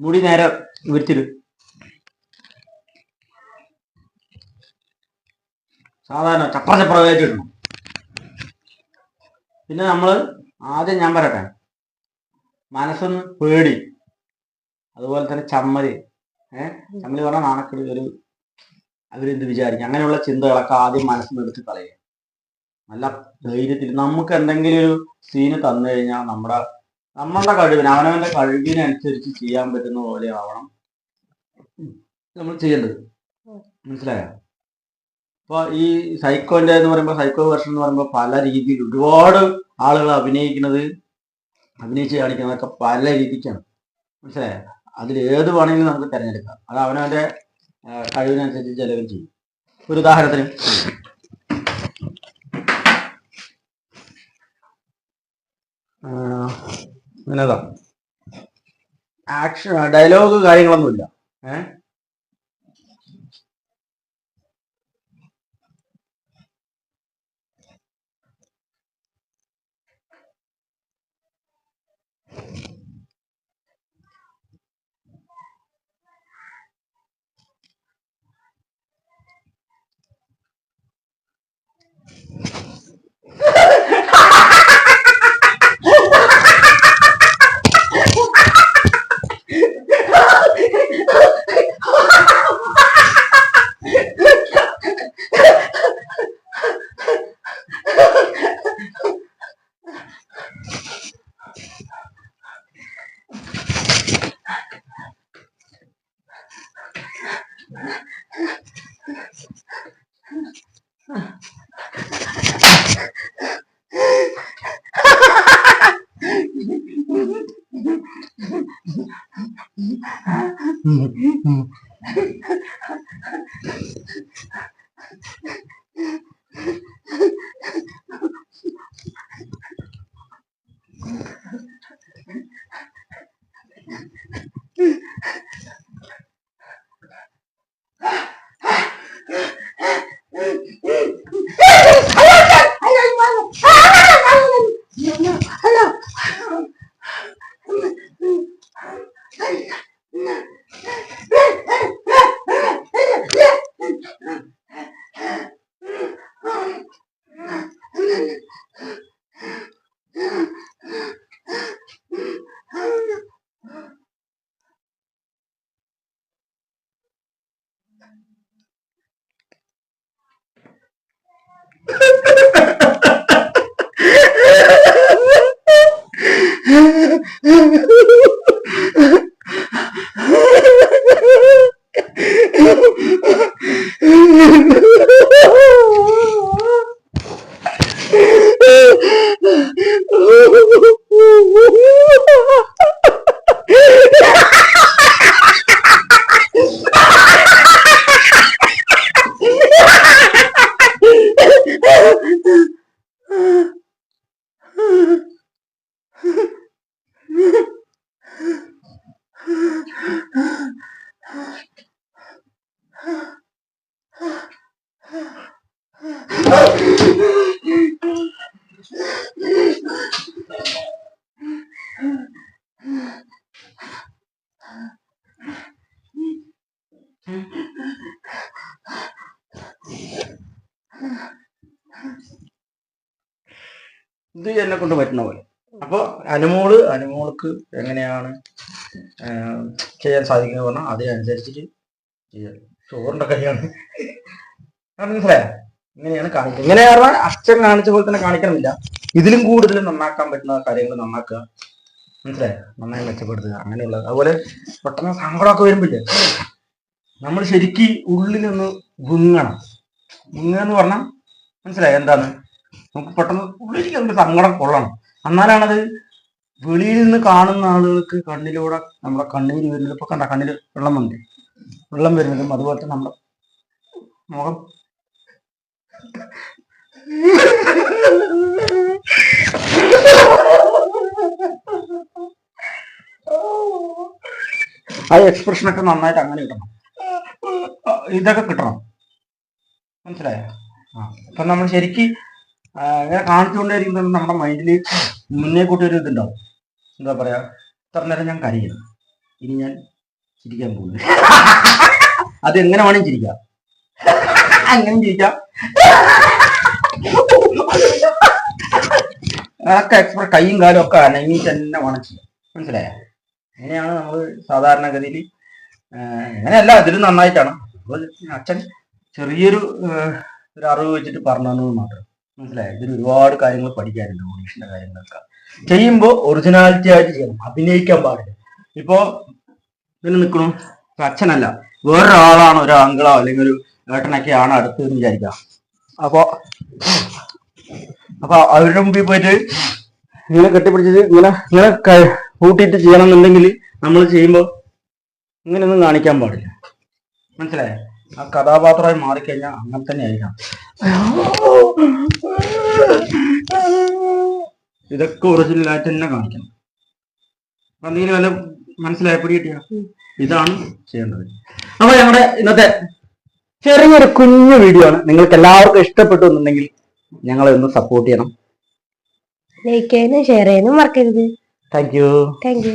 മുടി നേരെ വിരിച്ചിട് സാധാരണ ചപ്ര ചപ്ര പിന്നെ നമ്മൾ ആദ്യം ഞാൻ പറയട്ടെ. മനസ്സൊന്ന് പേടി. അതുപോലെ തന്നെ ചമ്മൽ. ഏഹ് ചമ്മൽ പറഞ്ഞാൽ നാണക്കെട് ഒരു അവരെന്ത് വിചാരിക്കും? അങ്ങനെയുള്ള ചിന്തകളൊക്കെ ആദ്യം മനസ്സിൽ എടുത്ത് കളയുക. നല്ല ധൈര്യത്തിൽ നമുക്ക് എന്തെങ്കിലും ഒരു സീന് തന്നു കഴിഞ്ഞാൽ നമ്മുടെ നമ്മളുടെ കഴിവിന് അവനവന്റെ കഴിവിനനുസരിച്ച് ചെയ്യാൻ പറ്റുന്ന പോലെ ആവണം. നമ്മൾ ചെയ്യേണ്ടത്. മനസ്സിലായോ? അപ്പൊ ഈ സൈക്കോന്റെ എന്ന് പറയുമ്പോൾ സൈക്കോ വേർഷൻ എന്ന് പറയുമ്പോൾ പല രീതിയിൽ ഒരുപാട് ആളുകൾ അഭിനയിക്കുന്നത് അഭിനയിച്ച് കാണിക്കുന്നതൊക്കെ പല രീതിക്കാണ്. മനസ്സിലായോ? അതിൽ ഏത് വേണമെങ്കിലും നമുക്ക് തിരഞ്ഞെടുക്കാം. അത് അവനവന്റെ കഴിവിനനുസരിച്ച് ചെലവും ചെയ്യും. ഒരു ഉദാഹരണത്തിന്. ആ, പിന്നെതാ ആക്ഷൻ ഡയലോഗ് കാര്യങ്ങളൊന്നുമില്ല. ഏ? mm-hmm ഇത് എന്നെ കൊണ്ട് പറ്റുന്ന പോലെ. അപ്പൊ അനുമോൾ അനുമോൾക്ക് എങ്ങനെയാണ് ചെയ്യാൻ സാധിക്കുന്നത് പറഞ്ഞാൽ അതിനനുസരിച്ചിട്ട് ചെയ്യാം. ചോറിന്റെ കൈയാണ് മനസ്സിലായോ? ഇങ്ങനെയാണ് കാണിക്കുന്നത്. ഇങ്ങനെ പറഞ്ഞാൽ അച്ഛൻ കാണിച്ച പോലെ തന്നെ കാണിക്കണമില്ല. ഇതിലും കൂടുതൽ നന്നാക്കാൻ പറ്റുന്ന കാര്യങ്ങൾ നന്നാക്കുക. മനസ്സിലായോ? നന്നായി മെച്ചപ്പെടുത്തുക. അങ്ങനെയുള്ളത് അതുപോലെ പെട്ടെന്ന് സങ്കടമൊക്കെ വരുമ്പോഴേ നമ്മൾ ശരിക്ക് ഉള്ളിലൊന്ന് വിങ്ങണം വിങ്ങുക എന്ന് പറഞ്ഞാൽ മനസ്സിലായോ? എന്താണ്? നമുക്ക് പെട്ടെന്ന് ഉള്ളിലേക്ക് സങ്കടം കൊള്ളണം. എന്നാലാണത് വെളിയിൽ നിന്ന് കാണുന്ന ആളുകൾക്ക് കണ്ണിലൂടെ നമ്മുടെ കണ്ണീര് വരുന്നത്. ഇപ്പൊ കണ്ട കണ്ണിൽ വെള്ളം വന്നു വെള്ളം വരുന്നതും അതുപോലെ തന്നെ നമ്മുടെ മുഖം. ആ എക്സ്പ്രഷനൊക്കെ നന്നായിട്ട് അങ്ങനെ കിട്ടണം. ഇതൊക്കെ കിട്ടണം. മനസ്സിലായോ? ആ അപ്പൊ നമ്മൾ ശരിക്ക് ആ, ഇങ്ങനെ കാണിച്ചുകൊണ്ടേയിരിക്കുമ്പോൾ നമ്മുടെ മൈൻഡിൽ മുന്നേ കൂട്ടി ഒരു ഇതുണ്ടാവും. എന്താ പറയാ ഇത്ര നേരം ഞാൻ കരയണം ഇനി ഞാൻ ചിരിക്കാൻ പോകുന്നു. അത് എങ്ങനെ വേണമെങ്കിൽ ചിരിക്കാം. അങ്ങനെ ചിരിക്കാം? അതൊക്കെ എക്സ്പ്രസ് കൈയും കാലും ഒക്കെ അനങ്ങി തന്നെ വേണം ചെയ്യാം മനസ്സിലായോ? അങ്ങനെയാണ് നമ്മൾ സാധാരണഗതിയിൽ അങ്ങനെയല്ല അതിലും നന്നായിട്ടാണ്. അപ്പോൾ അച്ഛൻ ചെറിയൊരു ഒരു അറിവ് വെച്ചിട്ട് പറഞ്ഞു തന്നത് മാത്രം. മനസ്സിലായോ? ഇതിന് ഒരുപാട് കാര്യങ്ങൾ പഠിക്കാനുണ്ട് ഓഡീഷന്റെ കാര്യങ്ങളൊക്കെ. ചെയ്യുമ്പോൾ ഒറിജിനാലിറ്റി ആയിട്ട് ചെയ്യണം. അഭിനയിക്കാൻ പാടില്ല. ഇപ്പോ ഇതിന് നിൽക്കണു. അച്ഛനല്ല. വേറൊരാളാണ് ഒരു അങ്കിളോ അല്ലെങ്കിൽ ഒരു ഏട്ടനൊക്കെ ആണ് അടുത്ത് എന്ന് വിചാരിക്കാം അപ്പോ അപ്പൊ അവരുടെ മുമ്പിൽ പോയിട്ട് ഇങ്ങനെ കെട്ടിപ്പിടിച്ചിട്ട് ഇങ്ങനെ ഇങ്ങനെ കൂട്ടിയിട്ട് ചെയ്യണം എന്നുണ്ടെങ്കിൽ നമ്മൾ ചെയ്യുമ്പോൾ ഇങ്ങനെയൊന്നും കാണിക്കാൻ പാടില്ല. മനസ്സിലായോ? ആ കഥാപാത്രമായി മാറിക്കഴിഞ്ഞാൽ അങ്ങനെ തന്നെ ആയിരിക്കണം ഇതൊക്കെ ഒറിജിനൽ ആയിട്ട് തന്നെ കാണിക്കണം. അപ്പൊ എന്തെങ്കിലും വല്ല മനസ്സിലായ പിടി കിട്ടിയ? ഇതാണ് ചെയ്യേണ്ടത്. അപ്പൊ ഞങ്ങളുടെ ഇന്നത്തെ ചെറിയൊരു കുഞ്ഞു വീഡിയോ ആണ്. നിങ്ങൾക്ക് എല്ലാവർക്കും ഇഷ്ടപ്പെട്ടു എന്നുണ്ടെങ്കിൽ ഞങ്ങളെ ഒന്ന് സപ്പോർട്ട് ചെയ്യണം. ലൈക്ക് ചെയ്യാനും ഷെയർ ചെയ്യാനും മറക്കരുത്. Thank you thank you